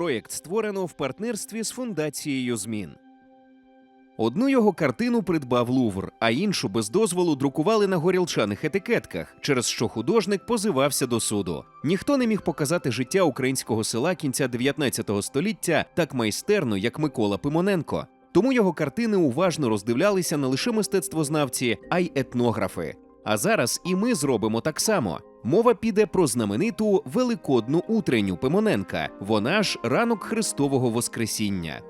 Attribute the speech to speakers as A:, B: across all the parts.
A: Проєкт створено в партнерстві з фундацією змін. Одну його картину придбав Лувр, а іншу без дозволу друкували на горілчаних етикетках, через що художник позивався до суду. Ніхто не міг показати життя українського села кінця 19 століття так майстерно, як Микола Пимоненко. Тому його картини уважно роздивлялися не лише мистецтвознавці, а й етнографи. А зараз і ми зробимо так само. Мова піде про знамениту великодну утренню Пимоненка. Вона ж ранок Христового Воскресіння.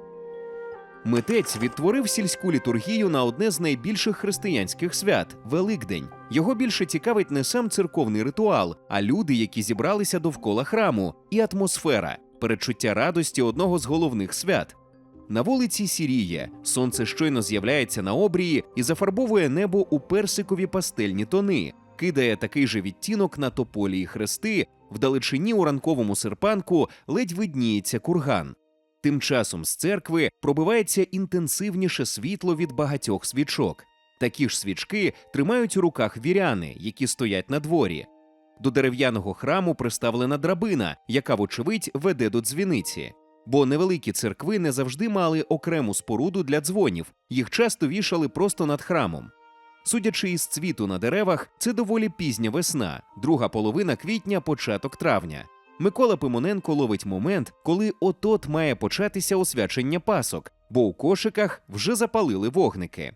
A: Митець відтворив сільську літургію на одне з найбільших християнських свят Великдень. Його більше цікавить не сам церковний ритуал, а люди, які зібралися довкола храму, і атмосфера, передчуття радості одного з головних свят. На вулиці сіріє, сонце щойно з'являється на обрії і зафарбовує небо у персикові пастельні тони, кидає такий же відтінок на тополі і хрести. Вдалечині у ранковому серпанку ледь видніється курган. Тим часом з церкви пробивається інтенсивніше світло від багатьох свічок. Такі ж свічки тримають у руках віряни, які стоять на дворі. До дерев'яного храму приставлена драбина, яка, вочевидь, веде до дзвіниці. Бо невеликі церкви не завжди мали окрему споруду для дзвонів, їх часто вішали просто над храмом. Судячи із цвіту на деревах, це доволі пізня весна, друга половина квітня, початок травня. Микола Пимоненко ловить момент, коли от-от має початися освячення пасок, бо у кошиках вже запалили вогники.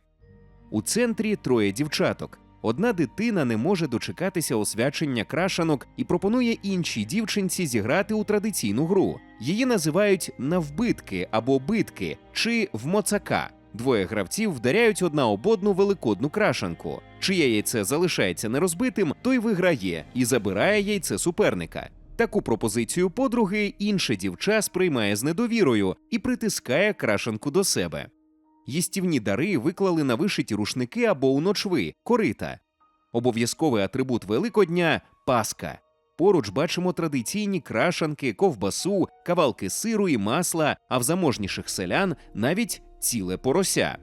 A: У центрі троє дівчаток. Одна дитина не може дочекатися освячення крашанок і пропонує іншій дівчинці зіграти у традиційну гру. Її називають навбитки або битки чи вмоцака. Двоє гравців вдаряють одна об одну великодну крашанку. Чиє яйце залишається нерозбитим, той виграє і забирає яйце суперника. Таку пропозицію подруги інше дівча сприймає з недовірою і притискає крашенку до себе. Їстівні дари виклали на вишиті рушники або у ночви корита. Обов'язковий атрибут Великодня паска. Поруч бачимо традиційні крашанки, ковбасу, кавалки сиру і масла, а в заможніших селян навіть ціле порося.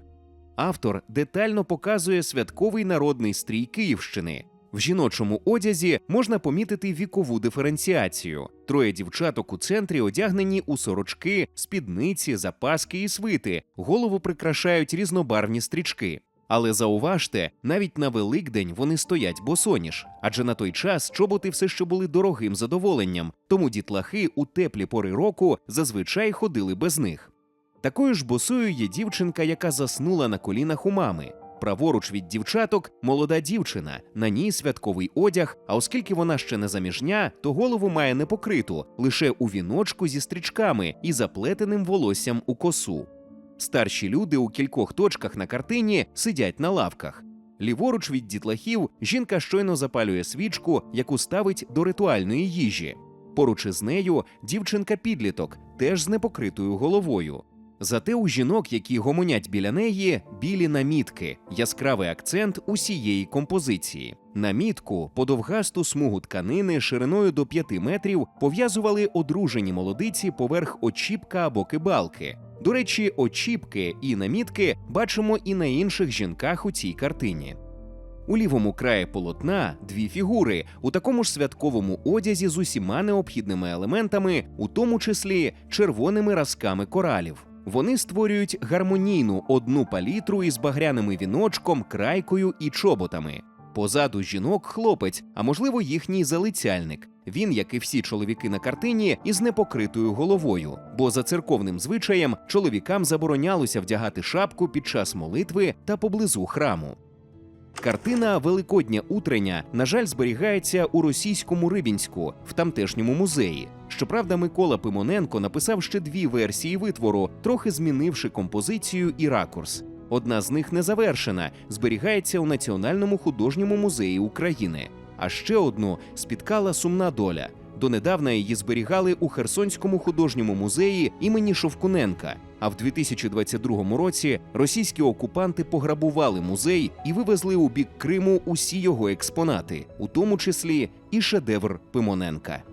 A: Автор детально показує святковий народний стрій Київщини. В жіночому одязі можна помітити вікову диференціацію. Троє дівчаток у центрі одягнені у сорочки, спідниці, запаски і свити, голову прикрашають різнобарвні стрічки. Але зауважте, навіть на Великдень вони стоять босоніж, адже на той час чоботи все ще були дорогим задоволенням, тому дітлахи у теплі пори року зазвичай ходили без них. Такою ж босою є дівчинка, яка заснула на колінах у мами. Праворуч від дівчаток молода дівчина, на ній святковий одяг. А оскільки вона ще не заміжня, то голову має непокриту, лише у віночку зі стрічками і заплетеним волоссям у косу. Старші люди у кількох точках на картині сидять на лавках. Ліворуч від дітлахів жінка щойно запалює свічку, яку ставить до ритуальної їжі. Поруч із нею дівчинка-підліток, теж з непокритою головою. Зате у жінок, які гомонять біля неї, білі намітки, яскравий акцент усієї композиції. Намітку подовгасту смугу тканини шириною до 5 метрів пов'язували одружені молодиці поверх очіпка або кибалки. До речі, очіпки і намітки бачимо і на інших жінках у цій картині. У лівому краї полотна дві фігури у такому ж святковому одязі з усіма необхідними елементами, у тому числі червоними разками коралів. Вони створюють гармонійну одну палітру із багряними віночком, крайкою і чоботами. Позаду жінок хлопець, а можливо, їхній залицяльник. Він, як і всі чоловіки на картині, із непокритою головою, бо за церковним звичаєм чоловікам заборонялося вдягати шапку під час молитви та поблизу храму. Картина Великодня утрення, на жаль, зберігається у російському Рибінську в тамтешньому музеї. Щоправда, Микола Пимоненко написав ще дві версії витвору, трохи змінивши композицію і ракурс. Одна з них не завершена, зберігається у Національному художньому музеї України. А ще одну спіткала сумна доля. Донедавна її зберігали у Херсонському художньому музеї імені Шовкуненка. А в 2022 році російські окупанти пограбували музей і вивезли у бік Криму усі його експонати, у тому числі і шедевр Пимоненка.